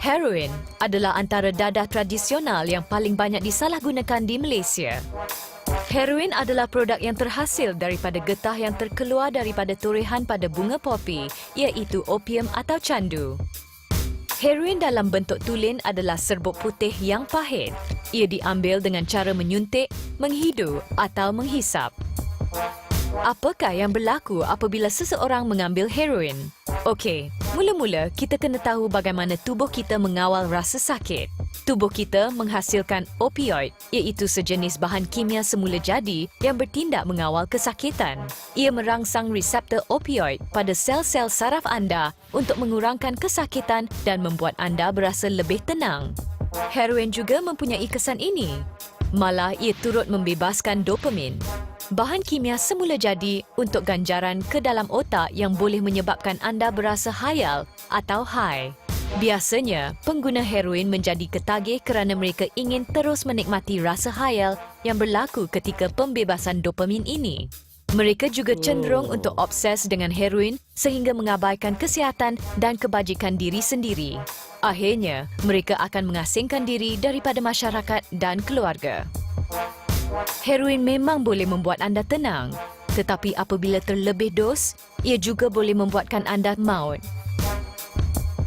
Heroin adalah antara dadah tradisional yang paling banyak disalahgunakan di Malaysia. Heroin adalah produk yang terhasil daripada getah yang terkeluar daripada torehan pada bunga popi, iaitu opium atau candu. Heroin dalam bentuk tulen adalah serbuk putih yang pahit. Ia diambil dengan cara menyuntik, menghidu atau menghisap. Apakah yang berlaku apabila seseorang mengambil heroin? Okey, mula-mula kita kena tahu bagaimana tubuh kita mengawal rasa sakit. Tubuh kita menghasilkan opioid, iaitu sejenis bahan kimia semula jadi yang bertindak mengawal kesakitan. Ia merangsang reseptor opioid pada sel-sel saraf anda untuk mengurangkan kesakitan dan membuat anda berasa lebih tenang. Heroin juga mempunyai kesan ini. Malah ia turut membebaskan dopamin. Bahan kimia semula jadi untuk ganjaran ke dalam otak yang boleh menyebabkan anda berasa hayal atau high. Biasanya, pengguna heroin menjadi ketagih kerana mereka ingin terus menikmati rasa hayal yang berlaku ketika pembebasan dopamin ini. Mereka juga cenderung untuk obses dengan heroin sehingga mengabaikan kesihatan dan kebajikan diri sendiri. Akhirnya, mereka akan mengasingkan diri daripada masyarakat dan keluarga. Heroin memang boleh membuat anda tenang, tetapi apabila terlebih dos, ia juga boleh membuatkan anda maut.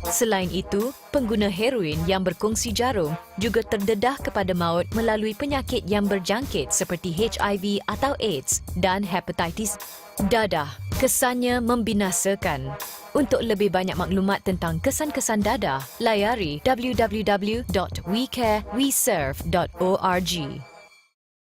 Selain itu, pengguna heroin yang berkongsi jarum juga terdedah kepada maut melalui penyakit yang berjangkit seperti HIV atau AIDS dan hepatitis dadah. Kesannya membinasakan. Untuk lebih banyak maklumat tentang kesan-kesan dadah, layari www.wecareweserve.org.